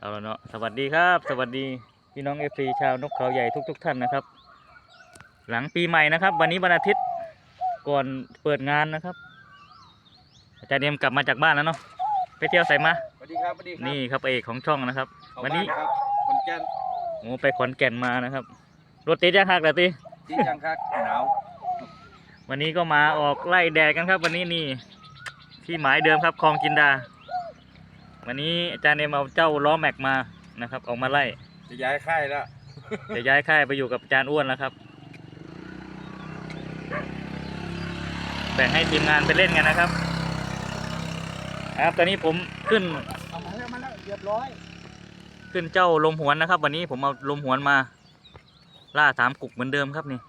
เอาละเนาะสวัสดีครับ สวัสดีพี่น้องเอฟซีชาวนกเขาใหญ่ทุกๆท่านนะครับ หลังปีใหม่นะครับ วันนี้วันอาทิตย์ก่อนเปิดงานนะครับอาจารย์เอ็มกลับมาจากบ้านแล้วเนาะไปเที่ยวใส่มาสวัสดีครับสวัสดีครับนี่ครับเอกของช่องนะครับเข้าวันนี้บ้าครับคนแก่นโอ้ไปขอนแก่นมานะครับ รถติดยังหักแต่ตีที่จังคักหนาววันนี้ก็มาออกไล่แดดกันครับ วันนี้นี่ ที่หมายเดิมครับคลองจินดา วันนี้อาจารย์เอ็มเอาเจ้าล้อแม็กมานะครับ ออกมาไล่จะย้ายค่ายแล้วจะย้ายค่ายไปอยู่กับอาจารย์อ้วนแล้วครับแบ่งให้ทีมงานไปเล่นกันนะครับ ครับตอนนี้ผมขึ้นเอามาแล้วมาแล้วเรียบร้อย ขึ้นเจ้าลมหวนนะครับ วันนี้ผมเอาลมหวนมา ล่าสามกุกเหมือนเดิมครับนี่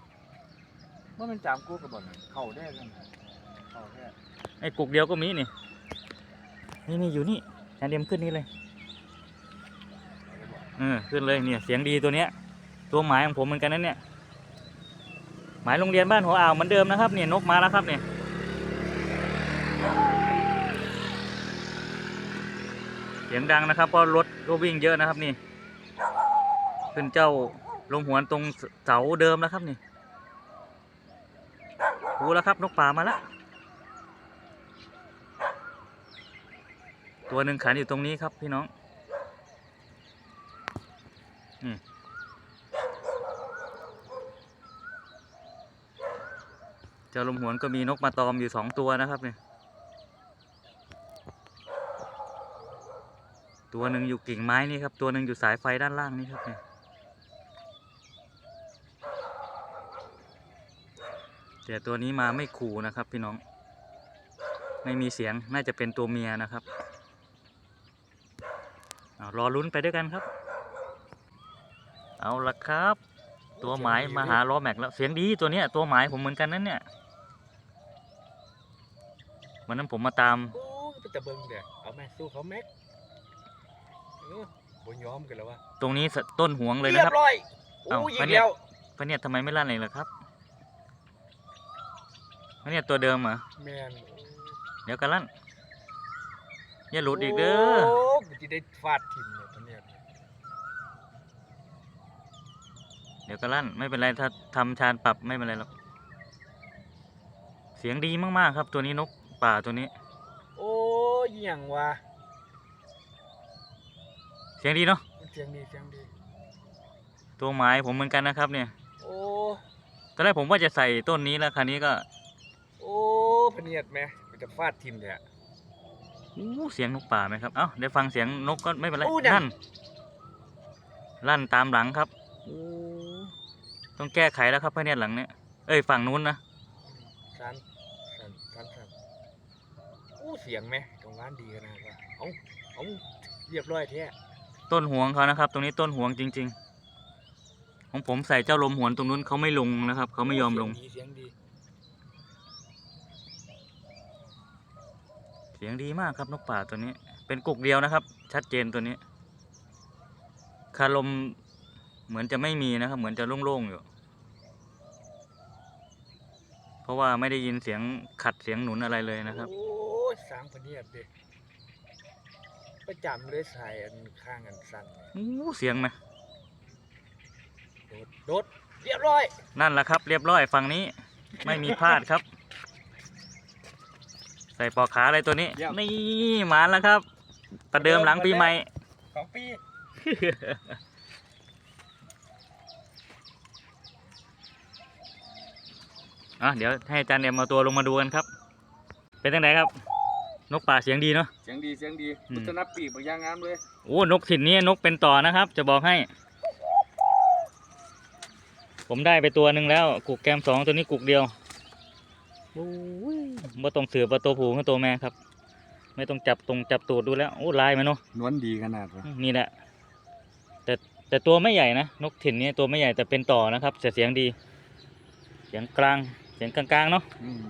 เมื่อมันจามกู้กับบอลเข่าได้กันเข่าแค่ไอ้กุกเดียวก็มีนี่นี่นี่อยู่นี่ อาจารย์เอ็มขึ้นนี่เลยเออขึ้นเลยเนี่ยเสียงดีตัวเนี้ย ตัวหมายของผมเหมือนกันนั่นเนี่ย หมายโรงเรียนบ้านหัวอ่าวเหมือนเดิมนะครับเนี่ยนกมาแล้วครับเนี่ยเสียงดังนะครับเพราะรถก็วิ่งเยอะนะครับนี่ ขึ้นเจ้าลงหวนตรงเสาเดิมแล้วครับนี่หูแล้วครับนกป่ามาแล้ว ตัวหนึ่งขันอยู่ตรงนี้ครับพี่น้องนี่เจ้าลมหวนก็มีนกมาตอมอยู่สองตัวนะครับเนี่ยตัวหนึ่งอยู่กิ่งไม้นี่ครับตัวหนึ่งอยู่สายไฟด้านล่างนี่ครับเนี่ยแต่ตัวนี้มาไม่ขู่นะครับพี่น้อง ไม่มีเสียงน่าจะเป็นตัวเมียนะครับ รอลุ้นไปด้วยกันครับ เอาละครับ ตัวหมายมาหาล้อแม็กแล้วเสียงดีตัวเนี้ยตัวหมายผมเหมือนกันนั่นเนี่ยวันนั้นผมมาตามโอ้ยจะเบิ่งเด้อเอาแม่สู้เขาแม็กเออบ่ยอมกันแล้ววะตรงนี้สต้นหวงเลยเรีนะยครับบร้อยเอ้าโอ้ยพระอีกเนี่ยแล้วพระเนี่ยทำไมไม่ลั่นเลยล่ะครับพระเนี่ยตัวเดิมเหรอแมนเดี๋ยวกันลั่น อย่าหลุดอีกเด้อโอ้มันจะได้ฟาดทิ่มเนี่ยตอนเนี้ยเดี๋ยวกันลั่นไม่เป็นไรถ้าทำชานปรับไม่เป็นไรหรอกเสียงดีมากๆครับ ตัวนี้นกป่าตัวนี้ โอ้ยอหย่างวะเสียงดีเนาะมันเสียงดีเสียงดี ตัวหมายผมเหมือนกันนะครับ เนี่ยโอ้ตอนแรกผมว่าจะใส่ต้นนี้แล้วคราวนี้ก็ โอ้พะเนียดไหมมันจะฟาดทิ่มเนี่ยอู้ เสียงนกป่าไหมครับ เอ้าได้ฟังเสียงนกก็ไม่เป็นไรอู้ดัง ลั่นลั่นตามหลังครับโอ้ต้องแก้ไขแล้วครับพระเนี่ยหลังเนี่ยเอ้ยฝั่งนู้นนะสันสันสันสันโอ้เสียงไหมตรงร้านดีขนาดว่าเอาเอาเรียบร้อยแท้ต้นหวงเขานะครับ ตรงนี้ต้นหวงจริง ๆ ของผมใส่เจ้าลมหวนตรงนู้นเขาไม่ลงนะครับเขาไม่ยอมลง เสียดีเสียงดี สียงดีมากครับนกป่าตัวนี้ เป็นกุกเดียวนะครับ ชัดเจนตัวนี้ คาลมเหมือนจะไม่มีนะครับ เหมือนจะโล่งๆอยู่ เพราะว่าไม่ได้ยินเสียงขัดเสียงหนุนอะไรเลยนะครับ โอ้ยสางพะเนียดดิประจำเลยใส่อันข้างอันสั้นเนี่ยอู้เสียงไหมโดดโดดเรียบร้อย นั่นแหละครับ เรียบร้อยฝั่งนี้ ไม่มีพลาดครับใส่ปอกขาอะไรตัวนี้นี่หมาแล้วครับ ประเดิมหลังปีใหม่ สองปีอะเดี๋ยวให้อาจารย์เอ็มเอาตัวลงมาดูกันครับ เป็นยังไงครับ นกป่าเสียงดีเนาะ เสียงดีเสียงดีอืม พุทธนับปีกบางอย่างงามเลยโอ้นกถิ่นนี้นกเป็นต่อนะครับ จะบอกให้ ผมได้ไปตัวหนึ่งแล้วกุกแกมสองตัวนี้กุกเดียวโอ้ย ว่าต้องเสือประตูผูกับตัวแม่ครับ ไม่ต้องจับตรงจับตูดดูแล้วโอ้ลายมันเนาะนวลดีขนาดวะนี่แหละ แต่แต่ตัวไม่ใหญ่นะนกถิ่นนี้ตัวไม่ใหญ่แต่เป็นต่อนะครับแต่เสียงดี เสียงกลางเสียงกลางๆเนาะอืม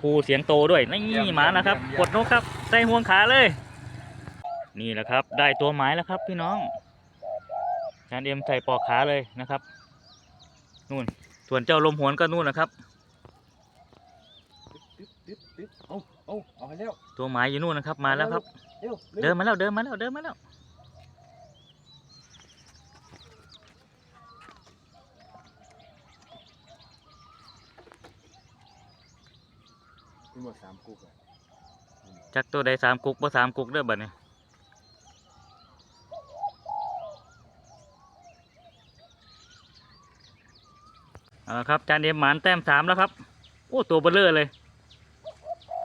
ครูเสียงโตด้วยเยี่นี่ยมหมานะครับเยี่ยมกดนกครับใส่ห่วงขาเลย นี่แหละครับ ได้ตัวหมายแล้วครับ พี่น้องจานเอ็มใส่ปอกขาเลยนะครับนู่นส่วนเจ้าลมหวนก็นู่นนะครับตึ๊บตึ๊บตึ๊บ เอาเอาเอาให้แล้วตัวหมายอยู่นู่นนะครับ มาแล้วครับเดินมาแล้วเดินมาแล้วเดินมาแล้วมีหมดสามกุกจักตัวใดสามกุกบ่สามกุกเด้อบัดนี้เอาละครับจานเอ็มหมานแต้มสามแล้วครับ โอ้ตัวเบลเลอร์เลย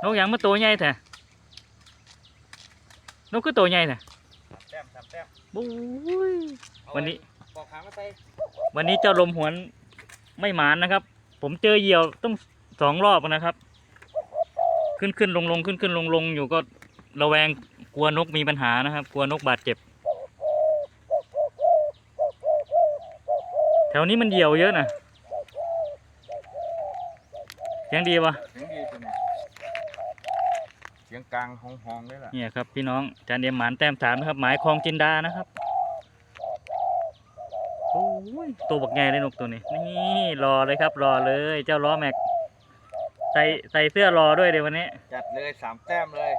นกหยังมาตัวใหญ่แท้นกคือตัวใหญ่แท้สามแต้มสามแต้มบุ้ยวันนี้ ปอกหางมาใส่วันนี้เจ้าลมหวนไม่หมานนะครับ ผมเจอเหยี่ยวต้องสองรอบนะครับ ขึ้นขึ้นลงลงขึ้นขึ้นลงลงอยู่ก็ระแวงกลัวนกมีปัญหานะครับ กลัวนกบาดเจ็บ แถวนี้มันเหยี่ยวเยอะนะยังดีวะเสียงดีตัวนี้เสียงกลางห้องๆเลยล่ะเนี่ยครับพี่น้องจานเดียมหมานแต้มสามนะครับ หมายคลองจินดานะครับโอ้ยตัวบักใหญ่เลยนกตัวนี้นี่รอเลยครับ รอเลย เจ้าล้อแม็ก ใส่ใส่เสื้อรอด้วยเดี๋ยววันนี้ จัดเลยสามแต้มเลย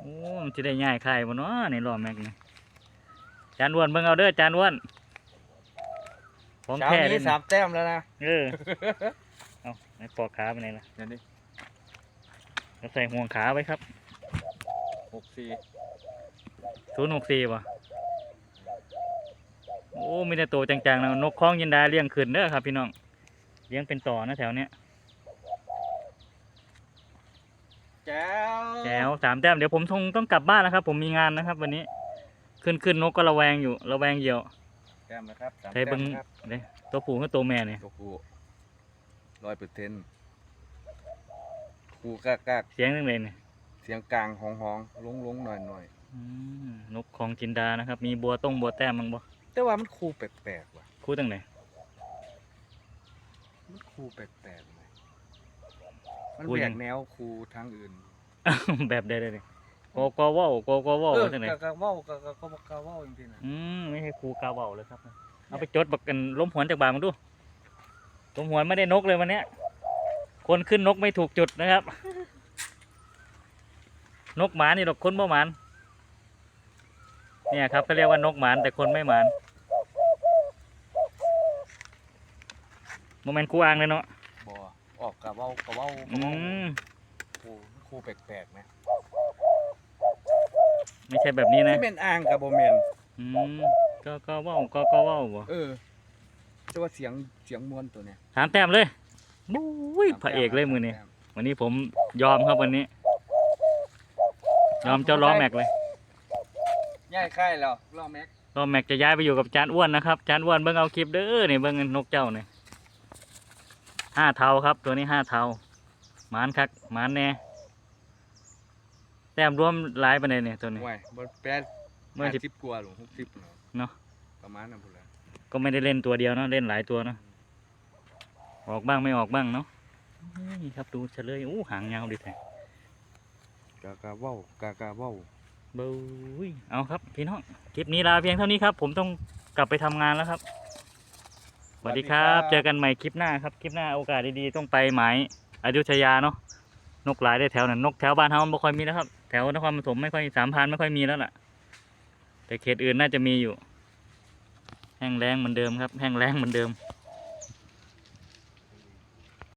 โอ้มันจะได้ง่ายใครบ่เนาะในล้อแม็กนี่จานอ้วนเบิ่งเอาเด้อจานอ้วนของเช้าแท้นี้เลยสามแต้มแล้วนะเออเอาไหนปอกขาไปไหนล่ะเดี๋ยวนี้ แล้วใส่ห่วงขาไว้ครับหกสี่ศูนย์หกสี่ป่ะโอ้มีแต่ตัวจังๆนะนกคล้องยินดาเลี้ยงขึ้นเด้อครับ พี่น้องเลี้ยงเป็นต่อนะแถวเนี้ยแจ้วแถวสามแต้มเดี๋ยวผมคงต้องกลับบ้านแล้วครับ ผมมีงานนะครับ วันนี้ ขึ้นขึ้นนกก็ระแวงอยู่ระแวงเหยี่ยวแต้มนะครับสามใช้แต้เบิ้งมนะครับเด้ตัวผู้กับตัวแม่เนี่ยตัวผู้ร้อยเปอร์เซ็นต์ คู่กากากเสียงตั้งเลยเนี่ยเสียงกลางห้องๆลงๆหน่อยอืมนกของจินดานะครับ มีบัวต้งบัวแต้มมั้งบ่ๆแต่ว่ามันคู่แปลกๆว่ะคู่ตั้งไหนมันคู่แปลกๆเลยมันคู่แบยักงแนวคู่ทางอื่น แบบใดๆเลยโกโกเว่าวโกโกเว่าวเออตั้งไหนกะกะเว้ากะกะกะกะเว้าจริงๆนะอืมไม่ใช่ครูกาเว่าวเลยครับ เอาไปจดบักกันล้มหวนจากบางมาดูล้มหวนไม่ได้นกเลยวันเนี้ย คนขึ้นนกไม่ถูกจุดนะครับ นกหมานี่หรอกคนบ่หมานเนี่ยครับเขาเรียกว่านกหมานแต่คนไม่หมานโมเมนต์ครูอ่างเลยเนาะบ่ออกกะเว้ากะเว้ากะอืเว้ามคู่คู่แปลกๆนะไม่ใช่แบบนี้นะที่เป็นอ่างกับบ่แม่นอืมก็ก็เว่าวก็ก็เว่าวบ่เออแต่ว่าเสียงเสียงมวนตัวเนี้ยถามแต้มเลย บุ้ยพระเอกเลยมือนี้วันนี้ผมยอมครับวันนี้ ยอมเจ้าล้อแม็กเลยย้ายค่ายแล้วล้อแม็กล้อแม็กจะย้ายไปอยู่กับจานอ้วนนะครับจานอ้วนเบิ่งเอาคลิปเด้อนี่เบิ่งนกเจ้านี่ห้าเทาครับตัวนี้ห้าเทาหมานคักหมานแน่แต้มรวมหลายปานใดเนี่ยตัวนี้ห่วยบ่แปดเมื่อสิสิบกว่าหรือหกสิบเนาะเนาะประมาณนั้นพุ่นแหละก็ไม่ได้เล่นตัวเดียวเนาะเล่นหลายตัวเนาะ ออกบ้างไม่ออกบ้างเนาะนี่ครับดูเฉลยอู้หางยาวดิแท้กะกะเว้ากะกะเว้าบูยเอาครับพี่น้องคลิปนี้ลาเพียงเท่านี้ครับ ผมต้องกลับไปทำงานแล้วครับสวัสดีครับ เจอกันใหม่คลิปหน้าครับคลิปหน้าโอกาสดีๆต้องไปหมายอยุธยาเนาะนกหลายได้แถวนั้นนกแถวบ้านเฮาไม่ค่อยมีแล้วครับ แถวนครปฐมไม่ค่อยสามพรานไม่ค่อยมีแล้วล่ะ แต่เขตอื่นน่าจะมีอยู่ แห้งแล้งเหมือนเดิมครับ แห้งแล้งเหมือนเดิม